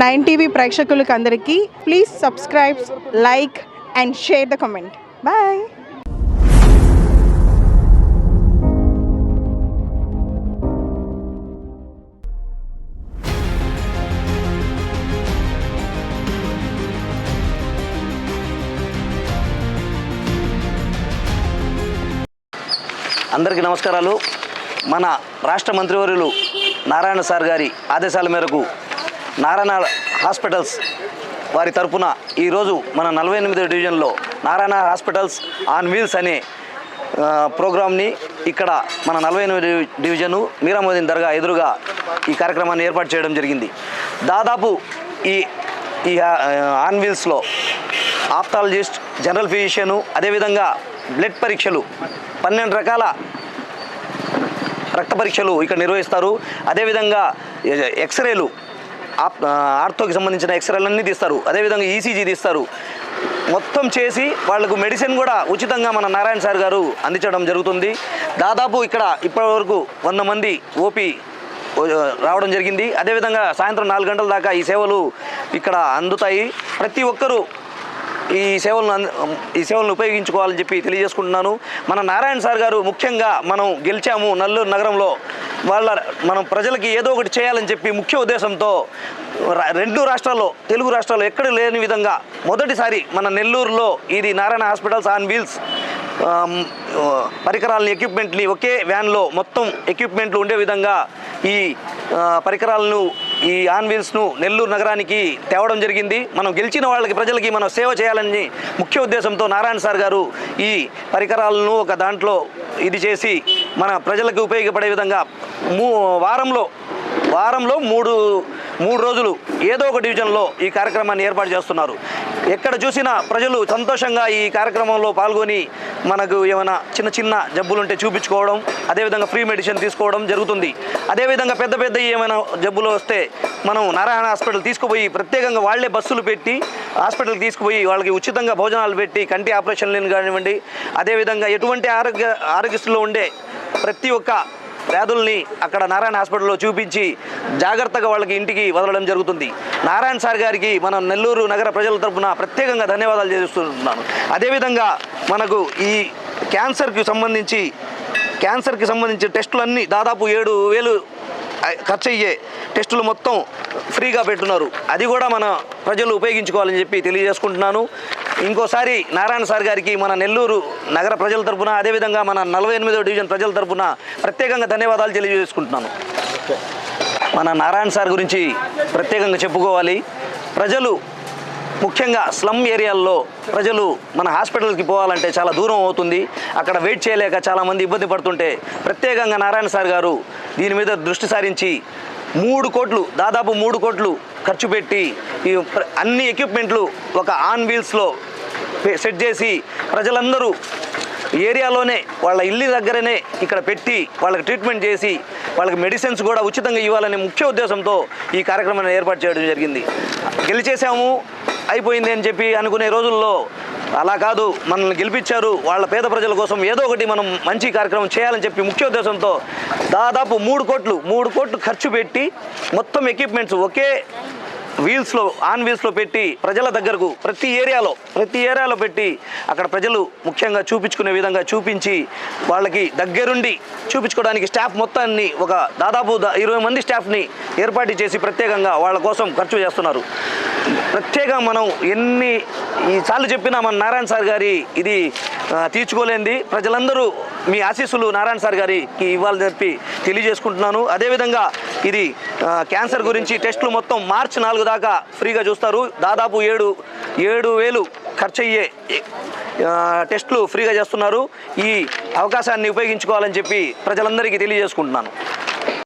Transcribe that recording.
Nine TV ప్రేక్షకులకు అందరికీ please subscribe like and share the comment. Bye. అందరికీ నమస్కారాలు. మన రాష్ట్ర మంత్రివర్యులు నారాయణ సార్ గారి ఆదేశాల మేరకు నారాయణ హాస్పిటల్స్ వారి తరపున ఈరోజు మన నలభై ఎనిమిదో డివిజన్లో నారాయణ హాస్పిటల్స్ ఆన్ వీల్స్ అనే ప్రోగ్రామ్ని ఇక్కడ మన నలభై ఎనిమిది డివిజను మీరామోదీన్ దర్గా ఎదురుగా ఈ కార్యక్రమాన్ని ఏర్పాటు చేయడం జరిగింది. దాదాపు ఈ ఈ ఆన్ వీల్స్లో ఆప్థాలజిస్ట్ జనరల్ ఫిజిషియను అదేవిధంగా బ్లడ్ పరీక్షలు పన్నెండు రకాల రక్త పరీక్షలు ఇక్కడ నిర్వహిస్తారు. అదేవిధంగా ఎక్స్రేలు ఆర్థోకి సంబంధించిన ఎక్స్రేలన్నీ తీస్తారు. అదేవిధంగా ఈసీజీ తీస్తారు. మొత్తం చేసి వాళ్ళకు మెడిసిన్ కూడా ఉచితంగా మన నారాయణ సార్ గారు అందించడం జరుగుతుంది. దాదాపు ఇక్కడ ఇప్పటివరకు వంద మంది ఓపీ రావడం జరిగింది. అదేవిధంగా సాయంత్రం నాలుగు గంటల దాకా ఈ సేవలు ఇక్కడ అందుతాయి. ప్రతి ఒక్కరూ ఈ సేవలను ఈ సేవలను ఉపయోగించుకోవాలని చెప్పి తెలియజేసుకుంటున్నాను. మన నారాయణ సార్ గారు ముఖ్యంగా మనం గెలిచాము నల్లూరు నగరంలో. వాళ్ళ మనం ప్రజలకి ఏదో ఒకటి చేయాలని చెప్పి ముఖ్య ఉద్దేశంతో రా- రెండు రాష్ట్రాల్లో తెలుగు రాష్ట్రాల్లో ఎక్కడ లేని విధంగా మొదటిసారి మన నెల్లూరులో ఇది నారాయణ హాస్పిటల్స్ ఆన్ వీల్స్ పరికరాలని ఎక్విప్మెంట్ని ఒకే వ్యాన్లో మొత్తం ఎక్విప్మెంట్లు ఉండే విధంగా ఈ పరికరాలను ఈ ఆన్ వీల్స్ను నెల్లూరు నగరానికి తేవడం జరిగింది. మనం గెలిచిన వాళ్ళకి ప్రజలకి మనం సేవ చేయాలని ముఖ్య ఉద్దేశంతో నారాయణ సార్ గారు ఈ పరికరాలను ఒక దాంట్లో ఇది చేసి మన ప్రజలకు ఉపయోగపడే విధంగా మూ వారంలో వారంలో మూడు మూడు రోజులు ఏదో ఒక డివిజన్లో ఈ కార్యక్రమాన్ని ఏర్పాటు చేస్తున్నారు. ఎక్కడ చూసినా ప్రజలు సంతోషంగా ఈ కార్యక్రమంలో పాల్గొని మనకు ఏమైనా చిన్న చిన్న జబ్బులు ఉంటే చూపించుకోవడం అదేవిధంగా ఫ్రీ మెడిసిన్ తీసుకోవడం జరుగుతుంది. అదేవిధంగా పెద్ద పెద్ద ఏమైనా జబ్బులు వస్తే మనం నారాయణ హాస్పిటల్ తీసుకుపోయి ప్రత్యేకంగా వాళ్ళే బస్సులు పెట్టి హాస్పిటల్కి తీసుకుపోయి వాళ్ళకి ఉచితంగా భోజనాలు పెట్టి కంటి ఆపరేషన్లను కానివ్వండి అదేవిధంగా ఎటువంటి ఆరోగ్య ఆరోగ్యస్తులో ఉండే ప్రతి ఒక్క వ్యాధుల్ని అక్కడ నారాయణ హాస్పిటల్లో చూపించి జాగ్రత్తగా వాళ్ళకి ఇంటికి వదలడం జరుగుతుంది. నారాయణ సార్ గారికి మనం నెల్లూరు నగర ప్రజల తరఫున ప్రత్యేకంగా ధన్యవాదాలు చేస్తున్నాను. అదేవిధంగా మనకు ఈ క్యాన్సర్కి సంబంధించి క్యాన్సర్కి సంబంధించిన టెస్టులన్నీ దాదాపు ఏడు వేలు ఖర్చు అయ్యే టెస్టులు మొత్తం ఫ్రీగా పెట్టున్నారు. అది కూడా మన ప్రజలు ఉపయోగించుకోవాలని చెప్పి తెలియజేసుకుంటున్నాను. ఇంకోసారి నారాయణ సార్ గారికి మన నెల్లూరు నగర ప్రజల తరపున అదేవిధంగా మన నలభై ఎనిమిదో డివిజన్ ప్రజల తరపున ప్రత్యేకంగా ధన్యవాదాలు తెలియజేసుకుంటున్నాను. మన నారాయణ సార్ గురించి ప్రత్యేకంగా చెప్పుకోవాలి. ప్రజలు ముఖ్యంగా స్లమ్ ఏరియాల్లో ప్రజలు మన హాస్పిటల్కి పోవాలంటే చాలా దూరం అవుతుంది. అక్కడ వెయిట్ చేయలేక చాలామంది ఇబ్బంది పడుతుంటే ప్రత్యేకంగా నారాయణ సార్ గారు దీని మీద దృష్టి సారించి మూడు కోట్లు దాదాపు మూడు కోట్లు ఖర్చు పెట్టి ఈ ప్ర- అన్ని ఎక్విప్మెంట్లు ఒక ఆన్ వీల్స్లో సెట్ చేసి ప్రజలందరూ ఏరియాలోనే వాళ్ళ ఇల్లు దగ్గరనే ఇక్కడ పెట్టి వాళ్ళకి ట్రీట్మెంట్ చేసి వాళ్ళకి మెడిసిన్స్ కూడా ఉచితంగా ఇవ్వాలనే ముఖ్య ఉద్దేశంతో ఈ కార్యక్రమాన్ని ఏర్పాటు చేయడం జరిగింది. గెలిచేసాము అయిపోయింది అని చెప్పి అనుకునే రోజుల్లో అలా కాదు మనల్ని గెలిపించారు. వాళ్ళ పేద ప్రజల కోసం ఏదో ఒకటి మనం మంచి కార్యక్రమం చేయాలని చెప్పి ముఖ్య ఉద్దేశంతో దాదాపు మూడు కోట్లు మూడు కోట్లు ఖర్చు పెట్టి మొత్తం ఎక్విప్మెంట్స్ ఒకే వీల్స్లో ఆన్ వీల్స్లో పెట్టి ప్రజల దగ్గరకు ప్రతి ఏరియాలో ప్రతి ఏరియాలో పెట్టి అక్కడ ప్రజలు ముఖ్యంగా చూపించుకునే విధంగా చూపించి వాళ్ళకి దగ్గరుండి చూపించుకోవడానికి స్టాఫ్ మొత్తాన్ని ఒక దాదాపు ఇరవై మంది స్టాఫ్ని ఏర్పాటు చేసి ప్రత్యేకంగా వాళ్ళ కోసం ఖర్చు చేస్తున్నారు. ప్రత్యేకంగా మనం ఎన్ని ఈసార్లు చెప్పినా మన నారాయణ సార్ గారి ఇది తీర్చుకోలేంది. ప్రజలందరూ మీ ఆశీస్సులు నారాయణ సార్ గారికి ఇవ్వాలని చెప్పి తెలియజేసుకుంటున్నాను. అదేవిధంగా ఇది క్యాన్సర్ గురించి టెస్టులు మొత్తం మార్చి నాలుగు దాకా ఫ్రీగా చూస్తారు. దాదాపు ఏడు ఏడు వేలు ఖర్చు అయ్యే టెస్టులు ఫ్రీగా చేస్తున్నారు. ఈ అవకాశాన్ని ఉపయోగించుకోవాలని చెప్పి ప్రజలందరికీ తెలియజేసుకుంటున్నాను.